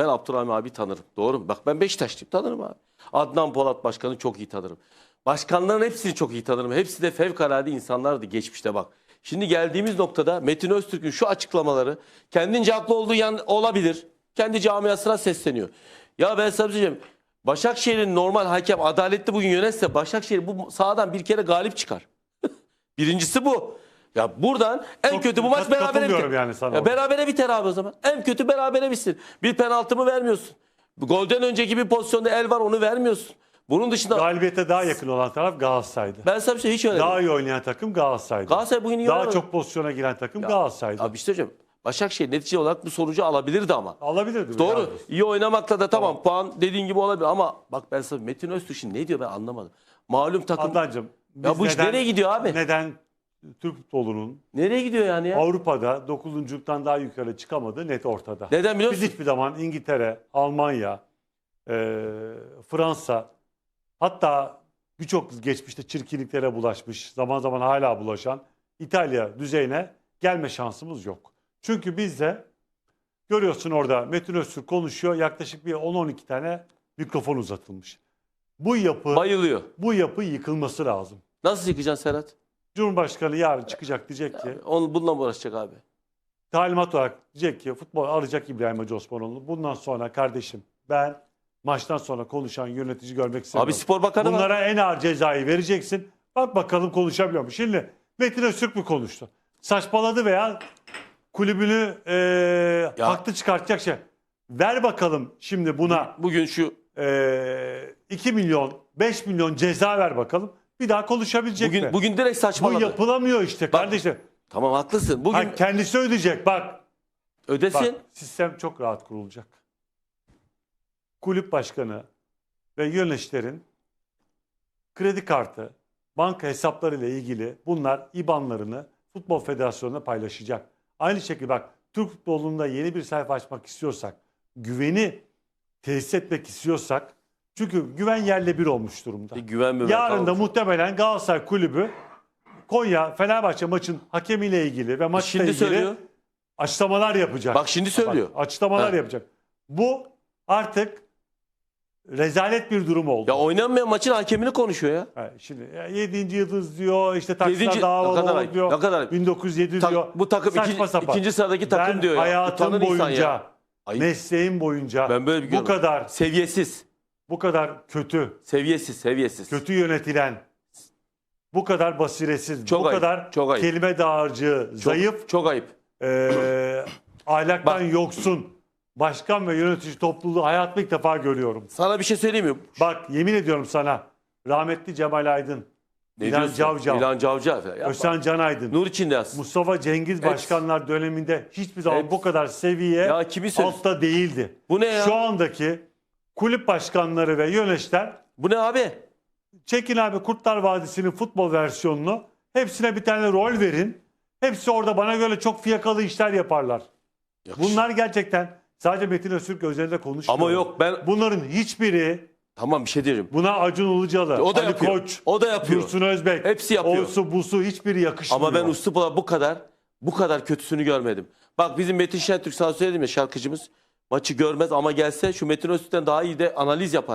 Ben Abdurrahim abi tanırım. Doğru mu? Bak ben Beşiktaşlıyım tanırım abi. Adnan Polat Başkanı çok iyi tanırım. Başkanların hepsini çok iyi tanırım. Hepsi de fevkalade insanlardı geçmişte bak. Şimdi geldiğimiz noktada Metin Öztürk'ün şu açıklamaları kendince haklı olduğu yan olabilir. Kendi camiasına sesleniyor. Ya ben sana bir şey. Başakşehir'in normal hakem adaletli bugün yönetse Başakşehir bu sahadan bir kere galip çıkar. Birincisi bu. Ya buradan en Çok kötü bu maç kat- berabere katılmıyorum biter. yani sana Ya orada. berabere biter abi o zaman. En kötü berabere bitsin. Bir penaltı mı vermiyorsun? Golden önceki bir pozisyonda el var onu vermiyorsun. Bunun dışında Galibiyete daha yakın olan taraf Galatasaray'dı. ben sana bir şey hiç öyle Daha iyi oynayan takım Galatasaray'dı. Galatasaray bugün iyi Daha oynamadı. çok pozisyona giren takım Galatasaray'dı. Abi işte hocam Başakşehir netice olarak bu sonucu alabilirdi ama. Alabilirdi. Doğru. yani. İyi oynamakla da tamam, puan dediğin gibi olabilir ama bak ben sana Metin Öztürk şimdi ne diyor ben anlamadım. Malum takım Adnancığım. Biz bu iş nereye gidiyor abi? Neden Türk futbolunun nereye gidiyor yani ya? Avrupa'da 9.luktan daha yukarı çıkamadığı net ortada. Neden biliyor Biz musun? hiçbir zaman İngiltere, Almanya, e, Fransa hatta birçok geçmişte çirkinliklere bulaşmış, zaman zaman hala bulaşan İtalya düzeyine gelme şansımız yok. Çünkü bizde görüyorsun orada Metin Öztürk konuşuyor yaklaşık bir 10-12 tane mikrofon uzatılmış. Bu yapı Bayılıyor. bu yapı yıkılması lazım. Nasıl yıkacaksın Serhat? Cumhurbaşkanı yarın çıkacak diyecek ki Onu bununla mı uğraşacak abi? talimat olarak diyecek ki futbol alacak İbrahim Hacı Osmanoğlu. Bundan sonra kardeşim ben maçtan sonra konuşan yönetici görmek istemiyorum. Abi spor bakanı var. Bunlara en ağır cezayı vereceksin. Bak bakalım konuşabiliyor mu? Şimdi Metin Öztürk mü konuştu? Saçmaladı veya kulübünü e, Ya. haklı çıkartacak şey. Ver bakalım şimdi buna Bugün şu e, 2 milyon 5 milyon ceza ver bakalım. Bir daha konuşabilecek bugün mi? bugün direkt Bu saçmaladı. yapılamıyor işte kardeşim. Tamam haklısın. Bugün Ha, kendisi ödeyecek bak. ödesin. Bak sistem çok rahat kurulacak. Kulüp başkanı ve yöneticilerin kredi kartı, banka hesapları ile ilgili bunlar IBAN'larını Futbol Federasyonu'na paylaşacak. Aynı şekilde bak Türk futbolunda yeni bir sayfa açmak istiyorsak, güveni tesis etmek istiyorsak çünkü güven yerle bir olmuş durumda. Bir güven müvvet Yarın da muhtemelen Galatasaray Kulübü Konya Fenerbahçe maçın hakemiyle ilgili ve maçla Şimdi ilgili söylüyor. açıklamalar yapacak. Bak şimdi söylüyor. Bak, açıklamalar Ha. yapacak. Bu artık rezalet bir durum oldu. Ya oynanmayan maçın hakemini konuşuyor ya. Ha, şimdi 7. yıldız diyor, işte daha ne kadar diyor. ne kadar ayıp. 1907 Tak- diyor. bu takım Saçma ikinci, sapan. ikinci sıradaki takım ben diyor ya. hayatım Utanır boyunca, ya. Ayıp. mesleğim boyunca Ben böyle bir bu kadar Seviyesiz. Bu kadar kötü, Seviyesiz, seviyesiz. kötü yönetilen, bu kadar basiretsiz, Çok bu ayıp, kadar çok ayıp. kelime dağarcığı, Çok- zayıf, Çok ayıp. eee ahlaktan Bak. yoksun başkan ve yönetici topluluğu hayatımda ilk defa görüyorum. Sana bir şey söyleyeyim mi? Bak yemin ediyorum sana rahmetli Cemal Aydın, Ne İlhan diyorsun? Cavcav, İlhan Cavcav. Yapma. Özcan Can Aydın, Nur içinde yaz. Mustafa Cengiz başkanlar döneminde hiçbir zaman Hepsi. bu kadar seviye Ya kimi altta değildi. Bu ne ya? Şu andaki kulüp başkanları ve yöneticiler Bu ne abi? çekin abi Kurtlar Vadisi'nin futbol versiyonunu hepsine bir tane rol verin. Hepsi orada bana göre çok fiyakalı işler yaparlar. Bunlar gerçekten sadece Metin Öztürk özelinde konuşmuyor. Ama yok ben Bunların hiçbiri tamam bir şey diyeceğim. buna Acun Ilıcalı, O da Ali yapıyor. Koç, O da yapıyor. Dursun Özbek, Hepsi yapıyor. Osu busu hiçbiri yakışmıyor. Ama ben Uslu Polat bu kadar bu kadar kötüsünü görmedim. Bak bizim Metin Şentürk sana söyledim ya şarkıcımız maçı görmez ama gelse şu Metin Öztürk'ten daha iyi de analiz yapar.